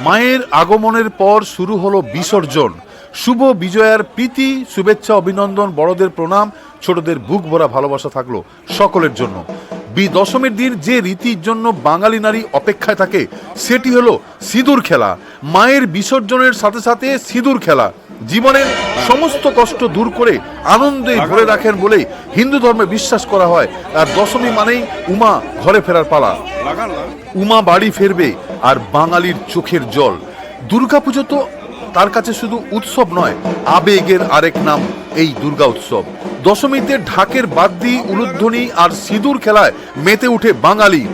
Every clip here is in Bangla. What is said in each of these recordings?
মায়ের আগমনের পর শুরু হলো বিসর্জন। শুভ বিজয়ার প্রীতি, শুভেচ্ছা, অভিনন্দন, বড়দের প্রণাম, ছোটদের বুক ভরা ভালোবাসা থাকল সকলের জন্য। বি দশমীর দিন যে রীতির জন্য বাঙালি নারী অপেক্ষায় থাকে, সেটি হলো সিঁদুর খেলা। মায়ের বিসর্জনের সাথে সাথে সিঁদুর খেলা। জীবনের সমস্ত কষ্ট দূর করে আনন্দে ভরে রাখেন বলেই হিন্দু ধর্মে বিশ্বাস করা হয়। আর দশমী মানেই উমা ঘরে ফেরার পালা। উমা বাড়ি ফেরবে আর বাঙালির চোখের জল। দুর্গাপুজো তো তার কাছে শুধু উৎসব নয়, আবেগের আরেক নাম এই দুর্গা উৎসব। দশমীতে ঢাকের বাদ্যি উলুধ্বনি আর সিঁদুর খেলায় মেতে উঠে বাঙালি।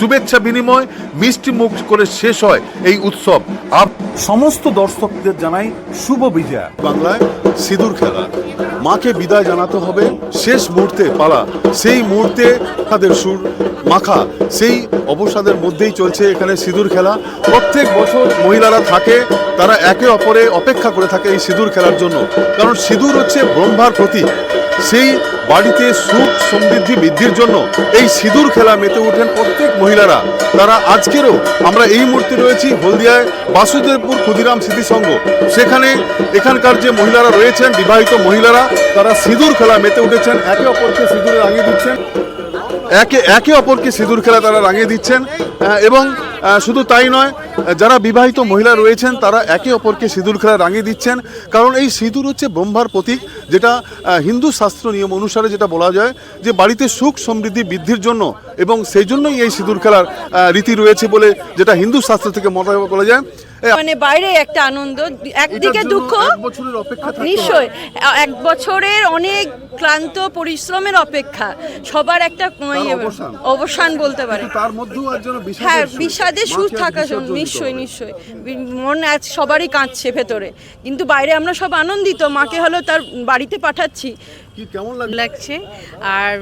শুভেচ্ছা বিনিময় মিষ্টি মুখ করে শেষ হয় এই উৎসব। আর সমস্ত দর্শকদের জানাই শুভ বিজয়া। বাংলায় সিঁদুর খেলা। মাকে বিদায় জানাতে হবে। শেষ মুহূর্তে পালা। সেই মুহূর্তে তাদের সুর মাখা। সেই অবসাদের মধ্যেই চলছে এখানে সিঁদুর খেলা। প্রত্যেক বছর মহিলারা থাকে, তারা একে অপরে অপেক্ষা করে থাকে এই সিঁদুর খেলার জন্য। কারণ সিঁদুর হচ্ছে ব্রহ্মার প্রতীক। সেই বাড়িতে সুখ সমৃদ্ধি বৃদ্ধির জন্য এই সিঁদুর খেলা মেতে ওঠেন প্রত্যেক মহিলারা। তারা আজকেরও আমরা এই মুহূর্তে রয়েছি হলদিয়ায় বাসুদেবপুর ক্ষুদিরাম স্মৃতিসংঘ। সেখানে এখানকার যে মহিলারা রয়েছেন, বিবাহিত মহিলারা, তারা সিঁদুর খেলা মেতে উঠেছেন, একে অপরকে সিঁদুরে রাঙিয়ে দিচ্ছেন। একে একে অপরকে সিঁদুর খেলা তারা রাঙিয়ে দিচ্ছেন এবং শুধু তাই নয়, যারা বিবাহিত মহিলা রয়েছেন, তারা একে অপরকে সিঁদুর খেলা রাঙিয়ে দিচ্ছেন। কারণ এই সিঁদুর হচ্ছে ব্রহ্মার প্রতীক, যেটা হিন্দু শাস্ত্র নিয়ম অনুসারে যেটা বলা যায় যে বাড়িতে সুখ সমৃদ্ধি বৃদ্ধির জন্য, এবং সেই জন্যই এই সিঁদুর খেলার রীতি রয়েছে বলে যেটা হিন্দু শাস্ত্র থেকে মত বলা যায়। মানে বাইরে একটা আনন্দ। একদিকে দুঃখ এক বছরের অপেক্ষা থাকতে। নিশ্চয় এক বছরের অনেক ক্লান্ত পরিশ্রমের অপেক্ষা। সবার একটা ইয়ে, অবসান। বলতে পারে। হ্যাঁ। বিষাদে সুর থাকা নিশ্চয়ই নিশ্চয়ই। মন আজ সবারই কাঁদছে ভেতরে। কিন্তু বাইরে আমরা সব আনন্দিত। মাকে হলো তার বাড়িতে পাঠাচ্ছি। কেমন লাগছে? আর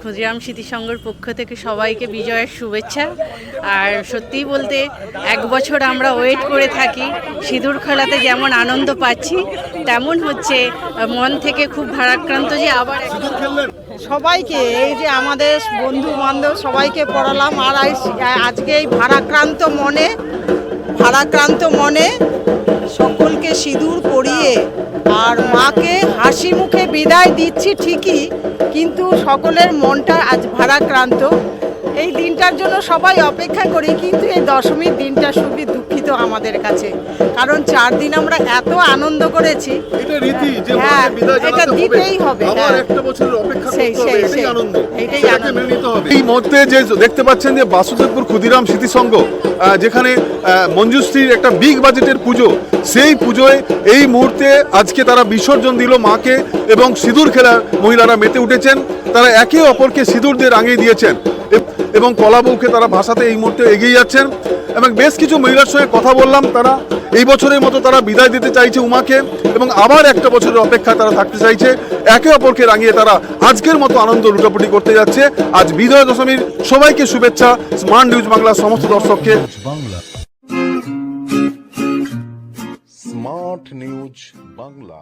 ক্ষুদিরাম স্মৃতিসংঘের পক্ষ থেকে সবাইকে বিজয়ের শুভেচ্ছা। আর সত্যিই বলতে এক বছর আমরা ওয়েট করে থাকি সিঁদুর খেলাতে যেমন আনন্দ পাচ্ছি তেমন হচ্ছে মন থেকে খুব ভারাক্রান্ত যে আবার একটা সবাইকে এই যে আমাদের বন্ধু বান্ধব সবাইকে পড়ালাম আর আজকে এই ভারাক্রান্ত মনে ভারাক্রান্ত মনে সকলকে সিঁদুর পরিয়ে আর মাকে হাসি মুখে বিদায় দিচ্ছি ঠিকই কিন্তু সকলের মনটা আজ ভারাক্রান্ত। এই দিনটার জন্য সবাই অপেক্ষা করি কিন্তু এই দশমীর দিনটা দুঃখিত আমাদের কাছে। কারণ চার দিন আমরা এত আনন্দ করেছি। এটা রীতি যে হ্যাঁ, এটা দিতেই হবে, আবার হ্যাঁ। একটা বছরের অপেক্ষা সেই, করতে হবে সেই, এটাই আনন্দ। এইটাই মেনে নিতে হবে। এই মুহূর্তে যে দেখতে পাচ্ছেন যে বাসুদেবপুর ক্ষুদিরাম স্মৃতি সংঘ আহ, যেখানে মঞ্জুশ্রীর একটা বিগ বাজেটের পুজো সেই পুজোয় এই মুহূর্তে আজকে তারা বিসর্জন দিল মাকে এবং সিঁদুর খেলা মহিলারা মেতে উঠেছেন। তারা একে অপরকে সিঁদুর দিয়ে রাঙিয়ে দিয়েছেন। এবং কলাবউকে তারা ভাষাতে এই মুহূর্তে এগিয়ে যাচ্ছেন। এবং বেশ কিছু মহিলার সঙ্গে কথা বললাম তারা। এই বছরের মতো তারা বিদায় দিতে চাইছে উমাকে এবং আবার একটা বছরের অপেক্ষা তারা থাকতে চাইছে। একে অপরকে রাঙিয়ে তারা আজকের মতো আনন্দ লুটাপুটি করতে যাচ্ছে। আজ বিজয় দশমীর সবাইকে শুভেচ্ছা। স্মার্ট নিউজ বাংলার সমস্ত দর্শককে। Smart news Bangla.